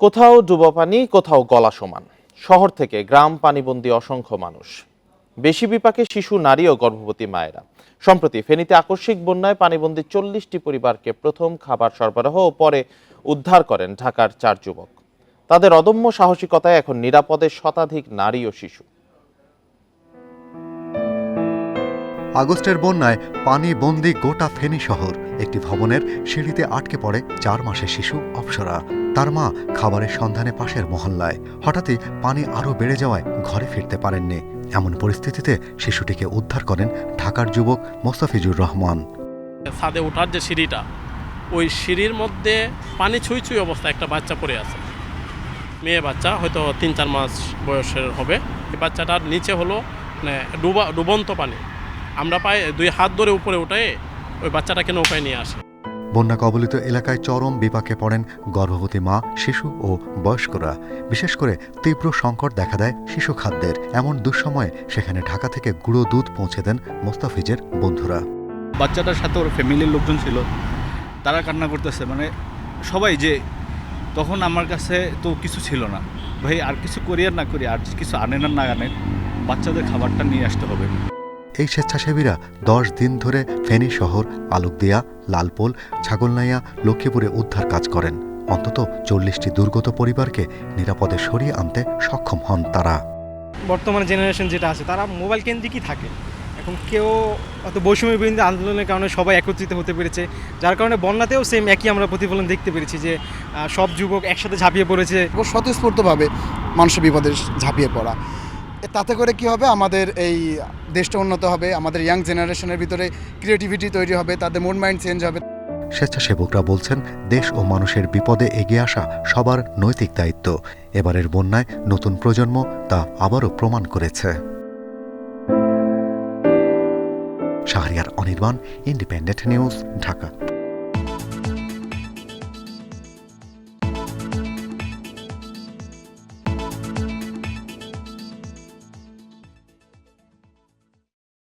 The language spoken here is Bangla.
কোথাও ডুবো পানি কোথাও গলা সমান। শহর থেকে গ্রাম পানিবন্দী অসংখ্য মানুষ। বেশি বিপাকে শিশু, নারী ও গর্ভবতী মায়েরা। সম্প্রতি ফেনীতে আকস্মিক বন্যায় পানিবন্দী চল্লিশটি পরিবারকে প্রথম খাবার সরবরাহ ও পরে উদ্ধার করেন ঢাকার চার যুবক। তাদের অদম্য সাহসিকতায় এখন নিরাপদে শতাধিক নারী ও শিশু। আগস্টের বন্যায় পানি বন্দি গোটা ফেনী শহর একটি ভবনের সিঁড়িতে আটকে পড়ে চার মাসের শিশু অপসরা। তার মা খাবারের সন্ধানে পাশের মহল্লায়। হঠাৎই পানি আরও বেড়ে যাওয়ায় ঘরে ফিরতে পারেননি। এমন পরিস্থিতিতে শিশুটিকে উদ্ধার করেন ঢাকার যুবক মোস্তাফিজুর রহমান। ছাদে ওঠার যে সিঁড়িটা, ওই সিঁড়ির মধ্যে পানি ছুঁই ছুঁই অবস্থা একটা বাচ্চা পড়ে আছে। মেয়ে বাচ্চা, হয়তো তিন চার মাস বয়সের হবে। এই বাচ্চাটার নিচে হলো মানে ডুবা ডুবন্ত পানি। আমরা পাই দুই হাত ধরে উপরে উঠে ওই বাচ্চাটাকে নৌকায় নিয়ে আসি। বন্যা কবলিত এলাকায় চরম বিপাকে পড়েন গর্ভবতী মা শিশু ও বয়স্করা। বিশেষ করে তীব্র সংকট দেখা দেয় শিশু খাদ্যের। এমন দুঃসময়ে সেখানে ঢাকা থেকে গুঁড়ো দুধ পৌঁছে দেন মোস্তাফিজের বন্ধুরা। বাচ্চাটার সাথে ওর ফ্যামিলির লোকজন ছিল। তারা কান্না করতেছে। মানে সবাই যে তখন আমার কাছে তো কিছু ছিল না। ভাই আর কিছু করি আর না করি আর কিছু আনেন আর না আনেন বাচ্চাদের খাবারটা নিয়ে আসতে হবে। এই স্বেচ্ছাসেবীরা দশ দিন ধরে ফেনী শহর আলোকদিয়া লালপোল ছাগলনাইয়া লক্ষ্মীপুরে উদ্ধার কাজ করেন। অন্তত চল্লিশটি দুর্গত পরিবারকে নিরাপদে সরিয়ে আনতে সক্ষম হন তারা। বর্তমান জেনারেশন যেটা আছে তারা মোবাইল কেন্দ্রিকই থাকে। এখন কেউ অত বৈষম্য বিরোধী আন্দোলনের কারণে সবাই একত্রিত হতে পেরেছে। যার কারণে বন্যাতেও সেম একই আমরা প্রতিফলন দেখতে পেরেছি যে সব যুবক একসাথে ঝাঁপিয়ে পড়েছে। ও স্বতঃস্ফূর্তভাবে মানুষের বিপদে ঝাঁপিয়ে পড়া। তাতে করে কি হবে? আমাদের এই দেশটা উন্নত হবে, আমাদের ইয়াং জেনারেশনের ভিতরে ক্রিয়েটিভিটি তৈরি হবে, তাদের মুড মাইন্ড চেঞ্জ হবে। স্বেচ্ছাসেবকরা বলছেন, দেশ ও মানুষের বিপদে এগিয়ে আসা সবার নৈতিক দায়িত্ব। এবারের বন্যায় নতুন প্রজন্ম তা আবারও প্রমাণ করেছে। Shahriar Anirban independent news Dhaka.